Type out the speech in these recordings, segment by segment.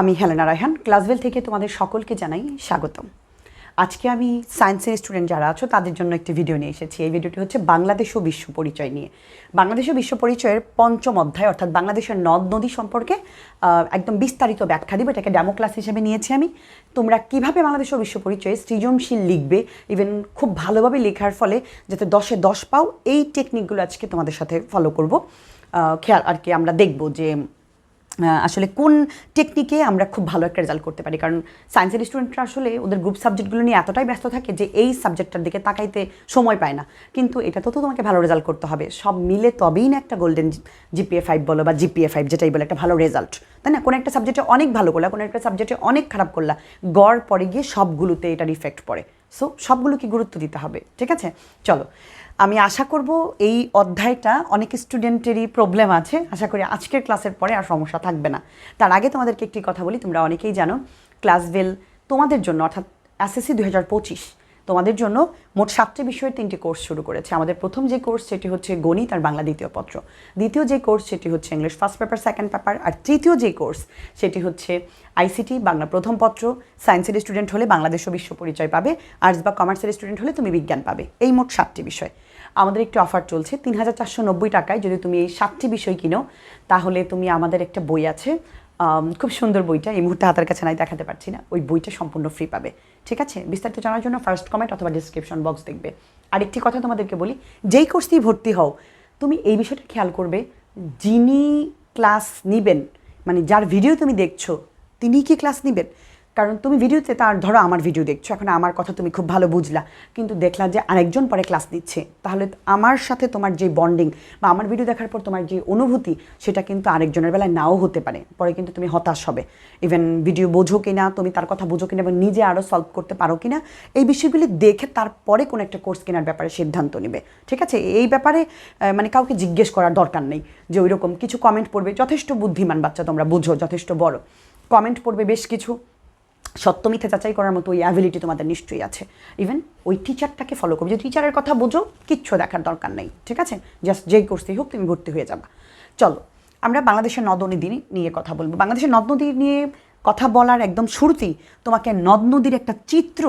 আমি হেলেনা রায়হান, ক্লাসভেল থেকে তোমাদের সকলকে জানাই স্বাগতম। আজকে আমি সায়েন্সের স্টুডেন্ট যারা আছো, তাদের জন্য একটি ভিডিও নিয়ে এসেছি। এই ভিডিওটি হচ্ছে বাংলাদেশ ও বিশ্ব পরিচয় নিয়ে। বাংলাদেশ ও বিশ্ব পরিচয়ের পঞ্চম অধ্যায়, অর্থাৎ বাংলাদেশের নদ নদী সম্পর্কে একদম বিস্তারিত ব্যাখ্যা দিব। এটাকে ডেমো ক্লাস হিসেবে নিয়েছি আমি। তোমরা কীভাবে বাংলাদেশ ও বিশ্ব পরিচয়ে সৃজনশীল লিখবে ইভেন খুব ভালোভাবে লেখার ফলে, যাতে দশে দশ পাও, এই টেকনিকগুলো আজকে তোমাদের সাথে ফলো করব। খেয়াল আর কি আমরা দেখব যে আসলে কোন টেকনিকে আমরা খুব ভালো একটা রেজাল্ট করতে পারি? কারণ সায়েন্সের স্টুডেন্টরা আসলে ওদের গ্রুপ সাবজেক্টগুলো নিয়ে এতটাই ব্যস্ত থাকে যে এই সাবজেক্টটার দিকে তাকাইতে সময় পায় না। কিন্তু এটা তো তোমাকে ভালো রেজাল্ট করতে হবে। সব মিলে তবেই না একটা গোল্ডেন জিপিএ ফাইভ বলো বা জিপিএ ফাইভ যেটাই বলো, একটা ভালো রেজাল্ট তাই না? কোনো একটা সাবজেক্টে অনেক ভালো করলা, কোনো একটা সাবজেক্টে অনেক খারাপ করলা, গড় পরে গিয়ে সবগুলোতে এটার ইফেক্ট পড়ে। সো সবগুলোকে গুরুত্ব দিতে হবে। ঠিক আছে? চলো। আমি আশা করব এই অধ্যায়টা অনেক স্টুডেন্টেরই প্রবলেম আছে। আশা করি আজকের ক্লাসের পরে আর সমস্যা থাকবে না। তার আগে তোমাদেরকে একটি কথা বলি, তোমরা অনেকেই জানো ক্লাসভেল তোমাদের জন্য, অর্থাৎ এসএসসি দুই পঁচিশ, তোমাদের জন্য মোট সাতটি বিষয়ের তিনটি কোর্স শুরু করেছে। আমাদের প্রথম যে কোর্স সেটি হচ্ছে গণিত আর বাংলা দ্বিতীয় পত্র। দ্বিতীয় যে কোর্স সেটি হচ্ছে English first paper second paper আর তৃতীয় যে কোর্স সেটি হচ্ছে আইসিটি বাংলা প্রথম পত্র। সায়েন্সের স্টুডেন্ট হলে বাংলাদেশ ও বিশ্ব পরিচয় পাবে। আর্টস বা কমার্সের স্টুডেন্ট হলে তুমি বিজ্ঞান পাবে। এই মোট সাতটি বিষয়। আমাদের একটি অফার চলছে। তিন হাজার চারশো নব্বই টাকায় যদি তুমি এই সাতটি বিষয় কিনো, তাহলে তুমি আমাদের একটা বই আছে। খুব সুন্দর বইটা। এই মুহূর্তে হাতের কাছে নাই, দেখাতে পারছি না। ওই বইটা সম্পূর্ণ ফ্রি পাবে। ঠিক আছে? বিস্তারিত জানার জন্য ফার্স্ট কমেন্ট অথবা ডিসক্রিপশন বক্স দেখবে। আরেকটি কথা তোমাদেরকে বলি, যেই কোর্সেই ভর্তি হও, তুমি এই বিষয়টা খেয়াল করবে, যিনি ক্লাস নিবেন মানে যার ভিডিও তুমি দেখছ তিনি কি ক্লাস নেবেন? কারণ তুমি ভিডিওতে তার, ধরো আমার ভিডিও দেখছ, এখন আমার কথা তুমি খুব ভালো বুঝলা, কিন্তু দেখলা যে আরেকজন পরে ক্লাস নিচ্ছে। তাহলে আমার সাথে তোমার যে বন্ডিং বা আমার ভিডিও দেখার পর তোমার যে অনুভূতি, সেটা কিন্তু আরেকজনের বেলায় নাও হতে পারে। পরে কিন্তু তুমি হতাশ হবে। ইভেন ভিডিও বোঝো কিনা, তুমি তার কথা বুঝো কিনা এবং নিজে আরও সলভ করতে পারো কি না এই বিষয়গুলি দেখে তারপরে কোনো একটা কোর্স কেনার ব্যাপারে সিদ্ধান্ত নেবে। ঠিক আছে? এই ব্যাপারে মানে কাউকে জিজ্ঞেস করার দরকার নেই যে ওই রকম কিছু কমেন্ট পড়বে। যথেষ্ট বুদ্ধিমান বাচ্চা তোমরা বুঝো, যথেষ্ট বড়। কমেন্ট পড়বে বেশ কিছু। সত্য মিথ্যে যাচাই করার মতো ওই অ্যাবিলিটি তোমাদের নিশ্চয়ই আছে। ইভেন ওই টিচারটাকে ফলো করবে। যে টিচারের কথা বোঝো, কিচ্ছু দেখার দরকার নেই, ঠিক আছে? জাস্ট যেই কোর্সেই হোক, তুমি ভর্তি হয়ে যাবা। চলো, আমরা বাংলাদেশের নদ নদী নিয়ে কথা বলব। বাংলাদেশের নদ নদী নিয়ে কথা বলার একদম শুরুতেই তোমাকে নদ নদীর একটা চিত্র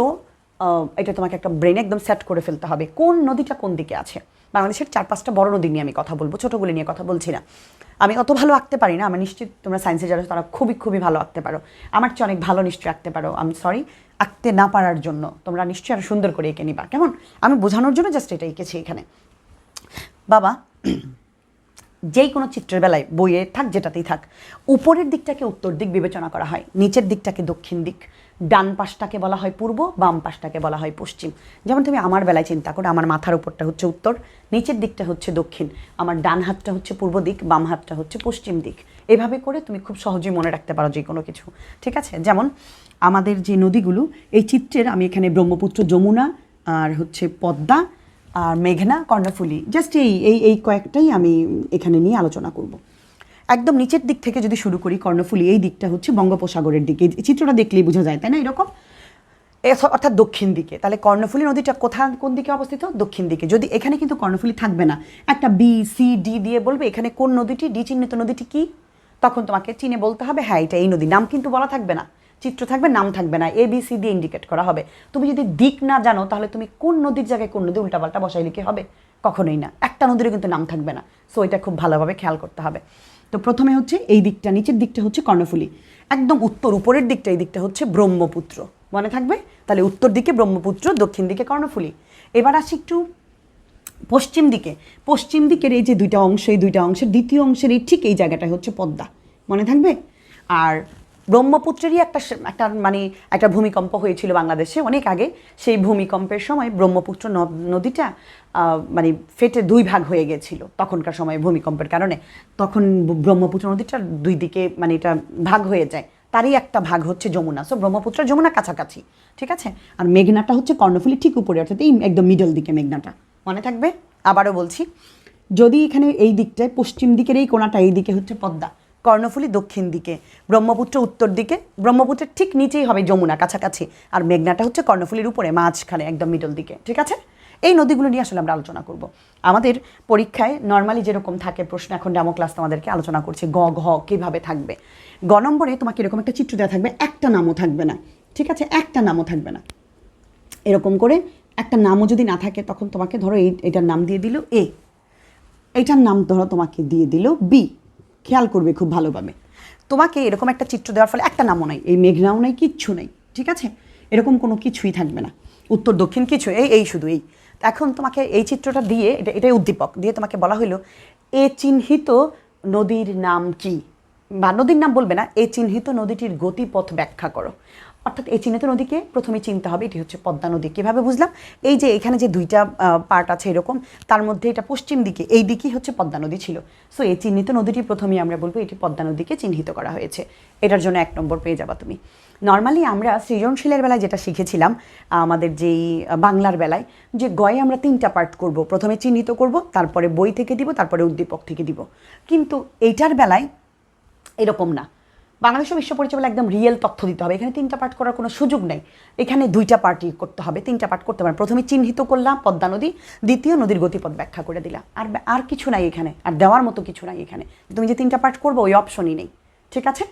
এটা তোমাকে একটা ব্রেনে একদম সেট করে ফেলতে হবে। কোন নদীটা কোন দিকে আছে? বাংলাদেশের চার পাঁচটা বড় নদী নিয়ে আমি কথা বলব, ছোটোগুলো নিয়ে কথা বলছি না। আমি অত ভালো আঁকতে পারি না আমার নিশ্চিত তোমরা সায়েন্সে যারা তারা খুবই খুবই ভালো আঁকতে পারো। আমার চেয়ে অনেক ভালো নিশ্চয়ই আঁকতে পারো। আমি সরি আঁকতে না পারার জন্য তোমরা নিশ্চয়ই আরও সুন্দর করে এঁকে নিবা। কেমন? আমি বোঝানোর জন্য জাস্ট এটা এঁকেছি এখানে। বাবা যেই কোনো চিত্রের বেলায় বইয়ে থাক, যেটাতেই থাক, উপরের দিকটাকে উত্তর দিক বিবেচনা করা হয়, নিচের দিকটাকে দক্ষিণ দিক। ডান পাশটাকে বলা হয় পূর্ব, বাম পাশটাকে বলা হয় পশ্চিম। যেমন তুমি আমার বেলায় চিন্তা করো, আমার মাথার উপরটা হচ্ছে উত্তর, নিচের দিকটা হচ্ছে দক্ষিণ। আমার ডান হাতটা হচ্ছে পূর্ব দিক, বাম হাতটা হচ্ছে পশ্চিম দিক। এভাবে করে তুমি খুব সহজেই মনে রাখতে পারো যে কোনো কিছু। ঠিক আছে? যেমন আমাদের যে নদীগুলো, এই চিত্রের আমি এখানে ব্রহ্মপুত্র যমুনা, আর হচ্ছে পদ্মা, আর মেঘনা কর্ণফুলি জাস্ট এই এই কয়েকটাই আমি এখানে নিয়ে আলোচনা করব। একদম নিচের দিক থেকে যদি শুরু করি, কর্ণফুলি, এই দিকটা হচ্ছে বঙ্গোপসাগরের দিকে। চিত্রটা দেখলেই বোঝা যায়, তাই না? এরকম? অর্থাৎ দক্ষিণ দিকে। তাহলে কর্ণফুলি নদীটা কোথা, কোন দিকে অবস্থিত? দক্ষিণ দিকে। যদি এখানে কিন্তু কর্ণফুলি থাকবে না, একটা বি সি ডি দিয়ে বলবে, এখানে কোন নদীটি ডি চিহ্নিত নদীটি কি? তখন তোমাকে চিনে বলতে হবে হ্যাঁ এটা এই নদী নাম কিন্তু বলা থাকবে না। চিত্র থাকবে, নাম থাকবে না এ বি সি দিয়ে ইন্ডিকেট করা হবে। তুমি যদি দিক না জানো, তাহলে তুমি কোন নদীর জায়গায় কোন নদী উল্টাপাল্টা বসাইলে কি হবে? কখনোই না। একটা নদীরও কিন্তু নাম থাকবে না। সো এটা খুব ভালোভাবে খেয়াল করতে হবে। তো প্রথমে হচ্ছে এই দিকটা, নিচের দিকটা হচ্ছে কর্ণফুলি। একদম উত্তর উপরের দিকটা, এই দিকটা হচ্ছে ব্রহ্মপুত্র। মনে থাকবে? তাহলে উত্তর দিকে ব্রহ্মপুত্র, দক্ষিণ দিকে কর্ণফুলি। এবার আসি একটু পশ্চিম দিকে। পশ্চিম দিকের এই যে দুইটা অংশ, এই দুইটা অংশের দ্বিতীয় অংশের এই ঠিক এই জায়গাটা হচ্ছে পদ্মা। মনে থাকবে? আর ব্রহ্মপুত্রেরই একটা একটা মানে একটা ভূমিকম্প হয়েছিল বাংলাদেশে অনেক আগে। সেই ভূমিকম্পের সময় ব্রহ্মপুত্র নদ নদীটা মানে ফেটে দুই ভাগ হয়ে গেছিল তখনকার সময় ভূমিকম্পের কারণে। তখন ব্রহ্মপুত্র নদীটা দুই দিকে মানে এটা ভাগ হয়ে যায়। তারই একটা ভাগ হচ্ছে যমুনা। সো ব্রহ্মপুত্র যমুনা কাছাকাছি, ঠিক আছে? আর মেঘনাটা হচ্ছে কর্ণফুলী ঠিক উপরে, অর্থাৎ এই একদম মিডল দিকে মেঘনাটা। মনে থাকবে? আবারও বলছি, যদি এখানে এই দিকটায়, পশ্চিম দিকের এই কোণাটা, এই দিকে হচ্ছে পদ্মা। কর্ণফুলী দক্ষিণ দিকে, ব্রহ্মপুত্র উত্তর দিকে, ব্রহ্মপুত্রের ঠিক নিচেই হবে যমুনা কাছাকাছি, আর মেঘনাটা হচ্ছে কর্ণফুলীর উপরে, মাঝখানে, একদম মিডল দিকে, ঠিক আছে? এই নদীগুলো নিয়ে আসলে আমরা আলোচনা করব। আমাদের পরীক্ষায় নর্মালি যেরকম থাকে প্রশ্ন, এখন ডেমো ক্লাস তোমাদেরকে আলোচনা করছি, গ, ঘ, কীভাবে থাকবে? গ নম্বরে তোমাকে এরকম একটা চিত্র দেওয়া থাকবে, একটা নামও থাকবে না, ঠিক আছে? একটা নামও থাকবে না। এরকম করে একটা নামও যদি না থাকে, তখন তোমাকে ধরো এই, এটার নাম দিয়ে দিল এ এইটার নাম ধরো তোমাকে দিয়ে দিল বি খেয়াল করবে খুব ভালোভাবে। তোমাকে এরকম একটা চিত্র দেওয়ার ফলে একটা নামও নাই, এই মেঘনাও নাই, কিচ্ছু নেই, ঠিক আছে? এরকম কোনো কিছুই থাকবে না। উত্তর, দক্ষিণ কিছু, এই এই শুধু, এই। এখন তোমাকে এই চিত্রটা দিয়ে, এটা, এটাই উদ্দীপক, দিয়ে তোমাকে বলা হলো এ চিহ্নিত নদীর নাম কি? বা নদীর নাম বলবে না এই চিহ্নিত নদীটির গতিপথ ব্যাখ্যা করো। অর্থাৎ এই চিহ্নিত নদীকে প্রথমে চিনতে হবে, এটি হচ্ছে পদ্মা নদী। কীভাবে বুঝলাম? এই যে এখানে যে দুইটা পার্ট আছে এরকম, তার মধ্যে এটা পশ্চিম দিকে, এই দিকেই হচ্ছে পদ্মা নদী ছিল। সো এই চিহ্নিত নদীটি প্রথমেই আমরা বলব, এটি পদ্মা নদীকে চিহ্নিত করা হয়েছে। এটার জন্য এক নম্বর পেয়ে যাবা তুমি। নর্মালি আমরা সৃজনশীলের বেলায় যেটা শিখেছিলাম, আমাদের যেই বাংলার বেলায়, যে গয়ে আমরা তিনটা পার্ট করব। প্রথমে চিহ্নিত করব, তারপরে বই থেকে দিব, তারপরে উদ্দীপক থেকে দিব। কিন্তু এইটার বেলায় এরকম না। বাংলাদেশ বিশ্ব পরিচয় একদম রিয়েল তথ্য দিতে হবে। এখানে তিনটা পার্ট করার কোনো সুযোগ নেই। এখানে দুইটা পার্টই করতে হবে। তিনটা পার্ট করতে পারে প্রথমে চিহ্নিত করলাম পদ্মা নদী, দ্বিতীয় নদীর গতিপথ ব্যাখ্যা করে দিলাম। আর আর কিছু নাই এখানে। আর দেওয়ার মতো কিছু নাই এখানে। তুমি যে তিনটা পার্ট করব, ওই অপশনই নেই। ঠিক আছে?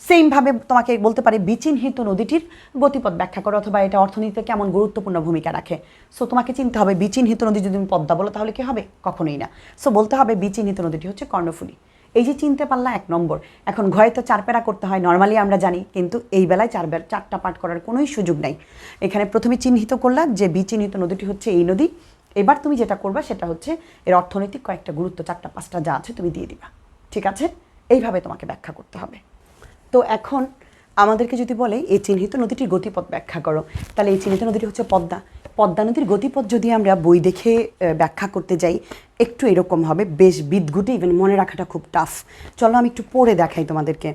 সেমভাবে তোমাকে বলতে পারে বিচিহ্নিত নদীটির গতিপথ ব্যাখ্যা করো, অথবা এটা অর্থনীতিতে কেমন গুরুত্বপূর্ণ ভূমিকা রাখে। সো তোমাকে চিনতে হবে বিচিহ্নিত নদী যদি তুমি পদ্মা বলো, তাহলে কি হবে? কখনোই না। সো বলতে হবে বিচিহ্নিত নদীটি হচ্ছে কর্ণফুলী। এই যে চিনতে পারলা এক নম্বর। এখন ঘরে তো চার পেরা করতে হয় নর্মালি আমরা জানি, কিন্তু এই বেলায় চার চারটা পাঠ করার কোনোই সুযোগ নাই। এখানে প্রথমে চিহ্নিত করলা যে বিচিহ্নিত নদীটি হচ্ছে এই নদী। এবার তুমি যেটা করবা, সেটা হচ্ছে এর অর্থনৈতিক কয়েকটা গুরুত্ব, চারটা, পাঁচটা যা আছে তুমি দিয়ে দিবা। ঠিক আছে? এইভাবে তোমাকে ব্যাখ্যা করতে হবে। তো এখন আমাদেরকে যদি বলে, এই চিহ্নিত নদীটির গতিপথ ব্যাখ্যা করো। তাহলে এই চিহ্নিত নদীটি হচ্ছে পদ্মা। পদ্মা নদীর গতিপথ যদি আমরা বই দেখে ব্যাখ্যা করতে যাই, একটু এরকম হবে। বেশ বিদঘুটে ইভেন মনে রাখাটা খুব টাফ চলো আমি একটু পড়ে দেখাই তোমাদেরকে।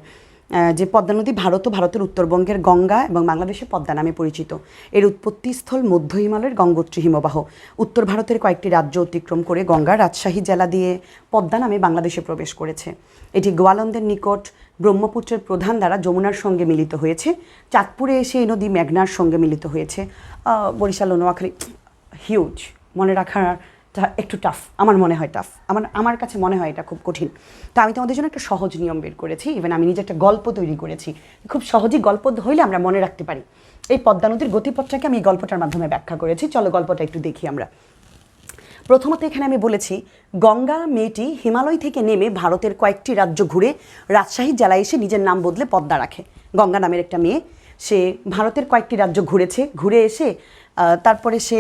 যে পদ্মা নদী ভারত ও ভারতের উত্তরবঙ্গের গঙ্গা এবং বাংলাদেশের পদ্মা নামে পরিচিত। এর উৎপত্তিস্থল মধ্য হিমালয়ের গঙ্গোত্রী হিমবাহ। উত্তর ভারতের কয়েকটি রাজ্য অতিক্রম করে গঙ্গা রাজশাহী জেলা দিয়ে পদ্মা নামে বাংলাদেশে প্রবেশ করেছে। এটি গোয়ালন্দের নিকট ব্রহ্মপুত্রের প্রধান দ্বারা যমুনার সঙ্গে মিলিত হয়েছে। চাঁদপুরে এসে এই নদী মেঘনার সঙ্গে মিলিত হয়েছে। বরিশাল ও নোয়াখালী হিউজ মনে রাখাটা একটু টাফ আমার মনে হয় টাফ আমার আমার কাছে মনে হয় এটা খুব কঠিন। তো আমি তোমাদের জন্য একটা সহজ নিয়ম বের করেছি। ইভেন আমি নিজে একটা গল্প তৈরি করেছি। খুব সহজেই গল্প হইলে আমরা মনে রাখতে পারি। এই পদ্মা নদীর গতিপথটাকে আমি এই গল্পটার মাধ্যমে ব্যাখ্যা করেছি। চলো গল্পটা একটু দেখি আমরা। প্রথমত এখানে আমি বলেছি, গঙ্গা মেয়েটি হিমালয় থেকে নেমে ভারতের কয়েকটি রাজ্য ঘুরে রাজশাহী জেলায় এসে নিজের নাম বদলে পদ্মা রাখে। গঙ্গা নামের একটা মেয়ে, সে ভারতের কয়েকটি রাজ্য ঘুরেছে, ঘুরে এসে তারপরে সে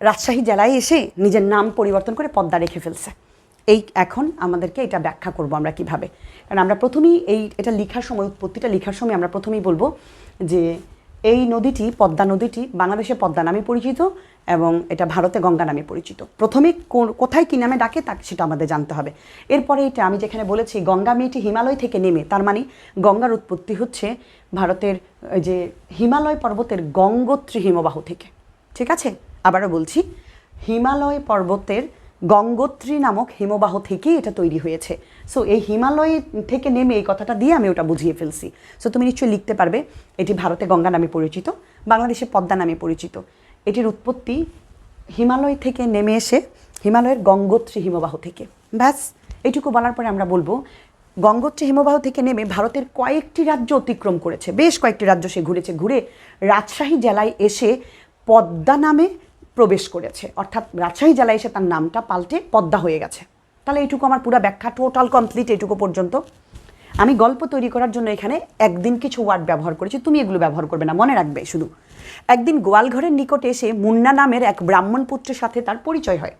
রাজশাহী জেলায় এসে নিজের নাম পরিবর্তন করে পদ্মা রেখে ফেলছে। এই এখন আমাদেরকে এটা ব্যাখ্যা করব আমরা কীভাবে। কারণ আমরা প্রথমেই এই, এটা লেখার সময়, উৎপত্তিটা লেখার সময় আমরা প্রথমেই বলব যে, এই নদীটি, পদ্মা নদীটি বাংলাদেশে পদ্মা নামে পরিচিত। এবং এটা ভারতে গঙ্গা নামে পরিচিত। প্রথমে কোথায় কী নামে ডাকে তা সেটা আমাদের জানতে হবে। এরপরে এটা আমি যেখানে বলেছি, গঙ্গা মেয়েটি হিমালয় থেকে নেমে, তার মানে গঙ্গার উৎপত্তি হচ্ছে ভারতের যে হিমালয় পর্বতের গঙ্গোত্রী হিমবাহ থেকে। ঠিক আছে? আবারও বলছি, হিমালয় পর্বতের গঙ্গোত্রী নামক হিমবাহ থেকেই এটা তৈরি হয়েছে। সো এই হিমালয় থেকে নেমে এই কথাটা দিয়ে আমি ওটা বুঝিয়ে ফেলছি। সো তুমি নিশ্চয়ই লিখতে পারবে, এটি ভারতে গঙ্গা নামে পরিচিত, বাংলাদেশে পদ্মা নামে পরিচিত। এটির উৎপত্তি হিমালয় থেকে নেমে এসে, হিমালয়ের গঙ্গোত্রী হিমবাহ থেকে। ব্যাস এইটুকু বলার পরে আমরা বলব, গঙ্গোত্রী হিমবাহ থেকে নেমে ভারতের কয়েকটি রাজ্য অতিক্রম করেছে। বেশ কয়েকটি রাজ্য সে ঘুরেছে, ঘুরে রাজশাহী জেলায় এসে পদ্মা নামে প্রবেশ করেছে। অর্থাৎ রাজশাহী জেলায় এসে তার নামটা পাল্টে পদ্মা হয়ে গেছে। তাহলে এইটুকু আমার পুরো ব্যাখ্যা টোটাল কমপ্লিট এইটুকু পর্যন্ত। আমি গল্প তৈরি করার জন্য এখানে একদিন কিছু ওয়ার্ড ব্যবহার করেছি, তুমি এগুলো ব্যবহার করবে না, মনে রাখবে শুধু। একদিন গোয়ালঘরের নিকটে এসে মুন্না নামের এক ব্রাহ্মণ পুত্রের সাথে তার পরিচয় হয়।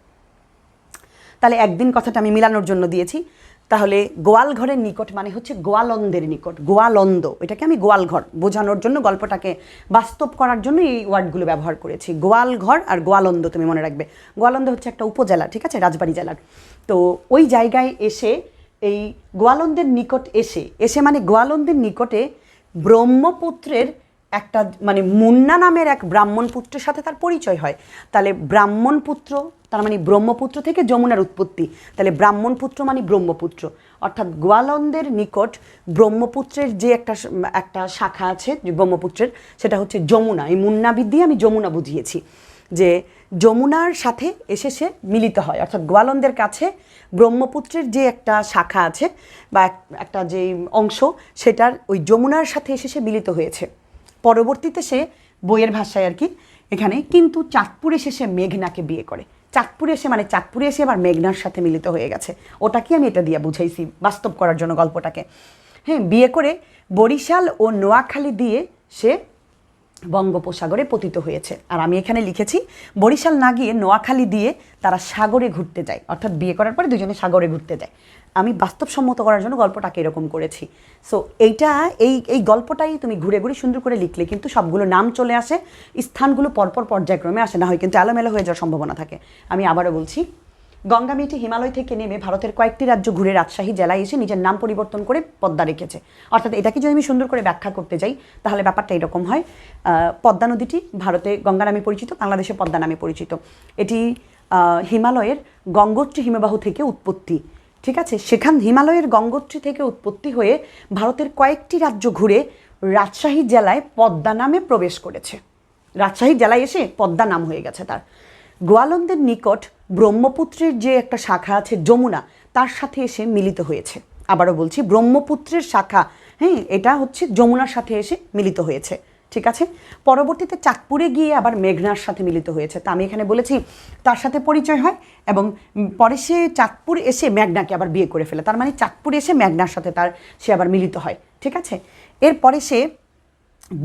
তাহলে একদিন কথাটা আমি মিলানোর জন্য দিয়েছি। তাহলে গোয়ালঘরের নিকট মানে হচ্ছে গোয়ালন্দের নিকট, গোয়ালন্দ। এটাকে আমি গোয়ালঘর বোঝানোর জন্য, গল্পটাকে বাস্তব করার জন্য এই ওয়ার্ডগুলো ব্যবহার করেছি। গোয়ালঘর আর গোয়ালন্দ, তুমি মনে রাখবে। গোয়ালন্দ হচ্ছে একটা উপজেলা, ঠিক আছে? রাজবাড়ি জেলার। তো ওই জায়গায় এসে এই গোয়ালন্দের নিকট এসে এসে মানে গোয়ালন্দের নিকটে ব্রহ্মপুত্রের একটা মানে মুন্না নামের এক ব্রাহ্মণ পুত্রের সাথে তার পরিচয় হয়। তাহলে ব্রাহ্মণ পুত্র, তার মানে ব্রহ্মপুত্র থেকে যমুনার উৎপত্তি। তাহলে ব্রাহ্মণ পুত্র মানে ব্রহ্মপুত্র। অর্থাৎ গোয়ালন্দের নিকট ব্রহ্মপুত্রের যে একটা একটা শাখা আছে ব্রহ্মপুত্রের, সেটা হচ্ছে যমুনা। এই মুন্নাবিদ দিয়ে আমি যমুনা বুঝিয়েছি যে যমুনার সাথে এসে সে মিলিত হয়। অর্থাৎ গোয়ালন্দের কাছে ব্রহ্মপুত্রের যে একটা শাখা আছে বা একটা যে অংশ, সেটার ওই যমুনার সাথে এসে সে মিলিত হয়েছে। পরবর্তীতে সে বইয়ের ভাষায় আর কি এখানে, কিন্তু চাঁদপুরে এসে সে মেঘনাকে বিয়ে করে। চাঁদপুরে এসে মানে চাঁদপুরে এসে আবার মেঘনার সাথে মিলিত হয়ে গেছে। ওটাকে আমি এটা দিয়ে বুঝাইছি, বাস্তব করার জন্য গল্পটাকে। হ্যাঁ বিয়ে করে বরিশাল ও নোয়াখালী দিয়ে সে বঙ্গোপসাগরে পতিত হয়েছে। আর আমি এখানে লিখেছি, বরিশাল না গিয়ে নোয়াখালী দিয়ে তারা সাগরে ঘুরতে যায়। অর্থাৎ বিয়ে করার পরে দুজনে সাগরে ঘুরতে যায়। আমি বাস্তবসম্মত করার জন্য গল্পটাকে এরকম করেছি। সো এইটা, এই এই গল্পটাই তুমি ঘুরে ঘুরে সুন্দর করে লিখলে কিন্তু সবগুলো নাম চলে আসে, স্থানগুলো পরপর পর্যায়ক্রমে আসে। না হয় কিন্তু এলোমেলো হয়ে যাওয়ার সম্ভাবনা থাকে। আমি আবারও বলছি গঙ্গা মেয়েটি হিমালয় থেকে নেমে ভারতের কয়েকটি রাজ্য ঘুরে রাজশাহী জেলায় এসে নিজের নাম পরিবর্তন করে পদ্মা রেখেছে। অর্থাৎ এটাকে যদি আমি সুন্দর করে ব্যাখ্যা করতে যাই, তাহলে ব্যাপারটা এরকম হয়। পদ্মা নদীটি ভারতে গঙ্গা নামে পরিচিত, বাংলাদেশে পদ্মা নামে পরিচিত। এটি হিমালয়ের গঙ্গোত্রী হিমবাহ থেকে উৎপত্তি, ঠিক আছে? সেখান হিমালয়ের গঙ্গোত্রী থেকে উৎপত্তি হয়ে ভারতের কয়েকটি রাজ্য ঘুরে রাজশাহী জেলায় পদ্মা নামে প্রবেশ করেছে। রাজশাহী জেলায় এসে পদ্মা নাম হয়ে গেছে তার। গোয়ালন্দের নিকট ব্রহ্মপুত্রের যে একটা শাখা আছে, যমুনা, তার সাথে এসে মিলিত হয়েছে। আবারও বলছি, ব্রহ্মপুত্রের শাখা হ্যাঁ এটা হচ্ছে যমুনার সাথে এসে মিলিত হয়েছে, ঠিক আছে? পরবর্তীতে চাঁদপুরে গিয়ে আবার মেঘনার সাথে মিলিত হয়েছে। তা আমি এখানে বলেছি, তার সাথে পরিচয় হয় এবং পরে সে চাঁদপুর এসে মেঘনাকে আবার বিয়ে করে ফেলে। তার মানে চাঁদপুর এসে মেঘনার সাথে তার, সে আবার মিলিত হয়, ঠিক আছে? এরপরে সে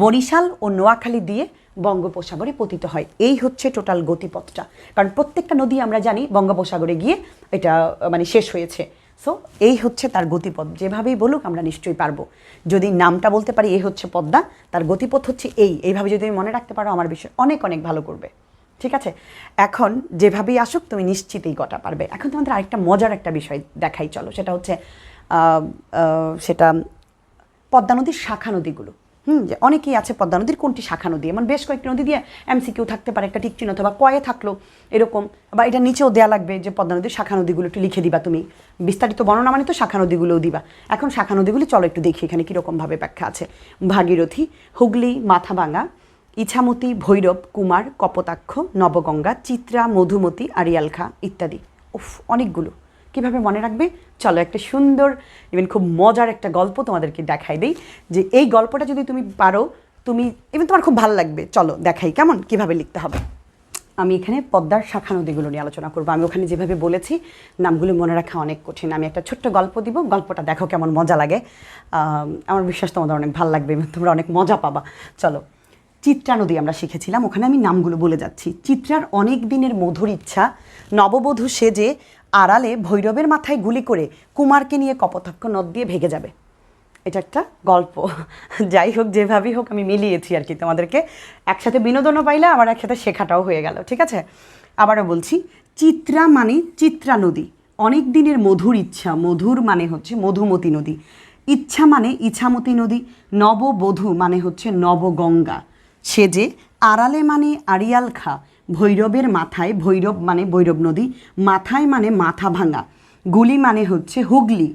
বরিশাল ও নোয়াখালী দিয়ে বঙ্গোপসাগরে পতিত হয়। এই হচ্ছে টোটাল গতিপথটা। কারণ প্রত্যেকটা নদী আমরা জানি বঙ্গোপসাগরে গিয়ে এটা মানে শেষ হয়েছে। সো এই হচ্ছে তার গতিপথ। যেভাবেই বলুক আমরা নিশ্চয়ই পারব। যদি নামটা বলতে পারি, এই হচ্ছে পদ্মা। তার গতিপথ হচ্ছে এই। এইভাবে যদি তুমি মনে রাখতে পারো, আমার বিষয় অনেক অনেক ভালো করবে। ঠিক আছে? এখন যেভাবেই আসুক, তুমি নিশ্চিতই কটা পারবে। এখন তোমাদের আরেকটা মজার একটা বিষয় দেখাই, চলো। সেটা হচ্ছে সেটা পদ্মা নদীর শাখা নদীগুলো। হুম, যে অনেকেই আছে পদ্মা নদীর কোনটি শাখা নদী? এমন বেশ কয়েকটি নদী দিয়ে এমসিকিউ থাকতে পারে, একটা টিকচিন অথবা কয়ে থাকল, এরকম। বা এটা নিচেও দেয়া লাগবে যে পদ্মা নদীর শাখা নদীগুলো একটু লিখে দিবা তুমি। বিস্তারিত বর্ণনা মানে তো শাখা নদীগুলোও দিবা। এখন শাখা নদীগুলি চলো একটু দেখি এখানে কীরকমভাবে ব্যাখ্যা আছে। ভাগীরথী, হুগলি মাথাভাঙা ইছামতি, ভৈরব, কুমার, কপোতাক্ষ, নবগঙ্গা, চিত্রা, মধুমতি আরিয়ালখা ইত্যাদি। উফ, অনেকগুলো। কীভাবে মনে রাখবে? চলো একটা সুন্দর ইভেন খুব মজার একটা গল্প তোমাদেরকে দেখাই দেই, যে এই গল্পটা যদি তুমি পারো, তুমি ইভেন তোমার খুব ভালো লাগবে। চলো দেখাই কেমন, কীভাবে লিখতে হবে। আমি এখানে পদ্মার শাখা নদীগুলো নিয়ে আলোচনা করব। আমি ওখানে যেভাবে বলেছি, নামগুলো মনে রাখা অনেক কঠিন। আমি একটা ছোট্ট গল্প দিব, গল্পটা দেখো কেমন মজা লাগে। আমার বিশ্বাস তোমাদের অনেক ভালো লাগবে তোমরা অনেক মজা পাবা। চলো চিত্রা নদী আমরা শিখেছিলাম, ওখানে আমি নামগুলো বলে যাচ্ছি। চিত্রার অনেক দিনের মধুর ইচ্ছা, নববধূ সেজে আড়ালে ভৈরবের মাথায় গুলি করে কুমারকে নিয়ে কপোতাক্ষ নদ দিয়ে ভেগে যাবে। এটা একটা গল্প। যাই হোক, যেভাবেই হোক, আমি মিলিয়েছি আর কি তোমাদেরকে। একসাথে বিনোদনও পাইলে, আবার একসাথে শেখাটাও হয়ে গেল, ঠিক আছে? আবারও বলছি, চিত্রা মানে চিত্রা নদী। অনেক দিনের মধুর ইচ্ছা, মধুর মানে হচ্ছে মধুমতি নদী। ইচ্ছা মানে ইছামতি নদী, নববধূ মানে হচ্ছে নবগঙ্গা। সেজে আড়ালে মানে আড়িয়াল খা, ভৈরবের মাথায় ভৈরব মানে ভৈরব নদী, মাথায় মানে মাথা ভাঙা, গুলি মানে হচ্ছে হুগলি।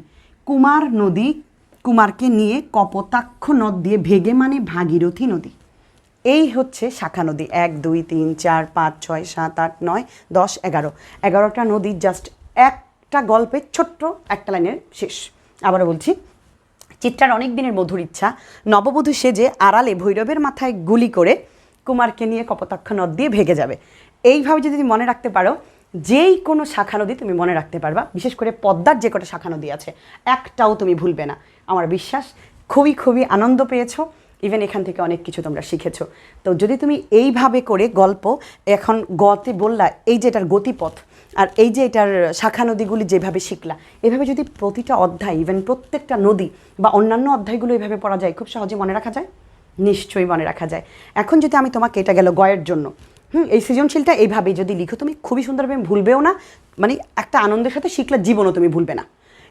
কুমার নদী, কুমারকে নিয়ে কপোতাক্ষ নদ দিয়ে ভেগে মানে ভাগীরথী নদী। এই হচ্ছে শাখা নদী। এক, দুই, তিন, চার, পাঁচ, ছয়, সাত, আট, নয়, দশ, এগারো। এগারোটা নদী জাস্ট একটা গল্পের ছোট্ট একটা লাইনের শেষ। আবারও বলছি চিত্রার অনেক দিনের মধুর ইচ্ছা। নববধূ সেজে আড়ালে ভৈরবের মাথায় গুলি করে কুমারকে নিয়ে কপোতাক্ষ নদ দিয়ে ভেগে যাবে। এইভাবে যদি তুমি মনে রাখতে পারো, যেই কোনো শাখা নদী তুমি মনে রাখতে পারবা, বিশেষ করে পদ্মার যে কটা শাখা নদী আছে, একটাও তুমি ভুলবে না। আমার বিশ্বাস, খুবই খুবই আনন্দ পেয়েছ ইভেন এখান থেকে অনেক কিছু তোমরা শিখেছো। তো যদি তুমি এইভাবে করে গল্প, এখন গতে বললা, এই যে এটার গতিপথ আর এই যে এটার শাখা নদীগুলি যেভাবে শিখলা এভাবে যদি প্রতিটা অধ্যায় ইভেন প্রত্যেকটা নদী বা অন্যান্য অধ্যায়গুলো এভাবে পড়া যায়, খুব সহজে মনে রাখা যায়? নিশ্চয়ই মনে রাখা যায়। এখন যদি আমি তোমাকে এটা গেল গয়ের জন্য, হুম, এই সৃজনশীলটা এইভাবেই যদি লিখো, তুমি খুবই সুন্দরভাবে ভুলবেও না মানে একটা আনন্দের সাথে শিখলে জীবনও তুমি ভুলবে না।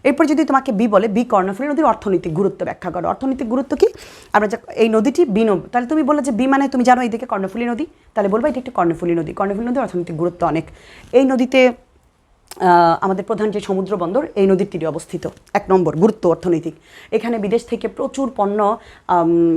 এরপর যদি তোমাকে বি বলে বি কর্ণফুলী নদীর অর্থনৈতিক গুরুত্ব ব্যাখ্যা করো। অর্থনৈতিক গুরুত্ব কি? আমরা যা এই নদীটি বিনব তাহলে তুমি বললে যে বি মানে তুমি জানো এইদিকে কর্ণফুলী নদী? তাহলে বলব এটি একটি কর্ণফুলী নদী। কর্ণফুলী নদীর অর্থনৈতিক গুরুত্ব অনেক। এই নদীতে আমাদের প্রধান যে সমুদ্র বন্দর, এই নদীর তীরে অবস্থিত। এক নম্বর গুরুত্ব অর্থনৈতিক। এখানে বিদেশ থেকে প্রচুর পণ্য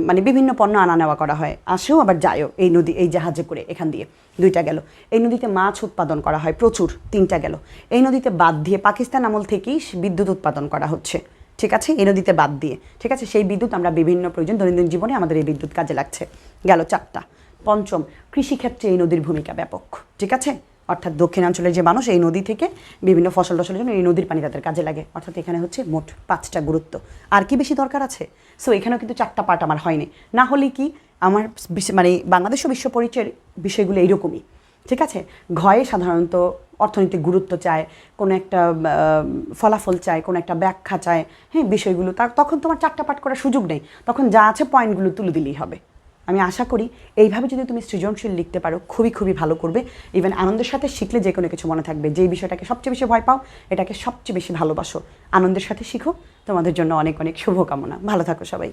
মানে বিভিন্ন পণ্য আনা নেওয়া করা হয়। আসেও আবার যায়ও এই নদী, এই জাহাজে করে এখান দিয়ে। দুইটা গেল। এই নদীতে মাছ উৎপাদন করা হয় প্রচুর, তিনটা গেল। এই নদীতে বাদ দিয়ে পাকিস্তান আমল থেকেই বিদ্যুৎ উৎপাদন করা হচ্ছে। ঠিক আছে? এই নদীতে বাদ দিয়ে। ঠিক আছে? সেই বিদ্যুৎ আমরা বিভিন্ন প্রয়োজন, দৈনন্দিন জীবনে আমাদের এই বিদ্যুৎ কাজে লাগছে। গেল চারটা। পঞ্চম, কৃষিক্ষেত্রে এই নদীর ভূমিকা ব্যাপক। ঠিক আছে? অর্থাৎ দক্ষিণাঞ্চলের যে মানুষ, এই নদী থেকে বিভিন্ন ফসল টসলের জন্য এই নদীর পানি তাদের কাজে লাগে। অর্থাৎ এখানে হচ্ছে মোট পাঁচটা গুরুত্ব। আর কি বেশি দরকার আছে? সো এখানেও কিন্তু চারটা পার্ট আমার হয়নি। না হলে কি আমার মানে বাংলাদেশ ও বিশ্ব পরিচয়ের বিষয়গুলো এইরকমই। ঠিক আছে? ঘয়ে সাধারণত অর্থনৈতিক গুরুত্ব চায়, কোনো একটা ফলাফল চায়, কোনো একটা ব্যাখ্যা চায়। হ্যাঁ বিষয়গুলো তার তখন তোমার চারটা পাঠ করার সুযোগ নেই। তখন যা আছে পয়েন্টগুলো তুলে দিলেই হবে। আমি আশা করি এইভাবে যদি তুমি সৃজনশীল লিখতে পারো, খুবই খুবই ভালো করবে। ইভেন আনন্দের সাথে শিখলে যে কোনো কিছু মনে থাকবে। যেই বিষয়টাকে সবচেয়ে বেশি ভয় পাও, এটাকে সবচেয়ে বেশি ভালোবাসো। আনন্দের সাথে শিখো। তোমাদের জন্য অনেক অনেক শুভকামনা। ভালো থাকো সবাই।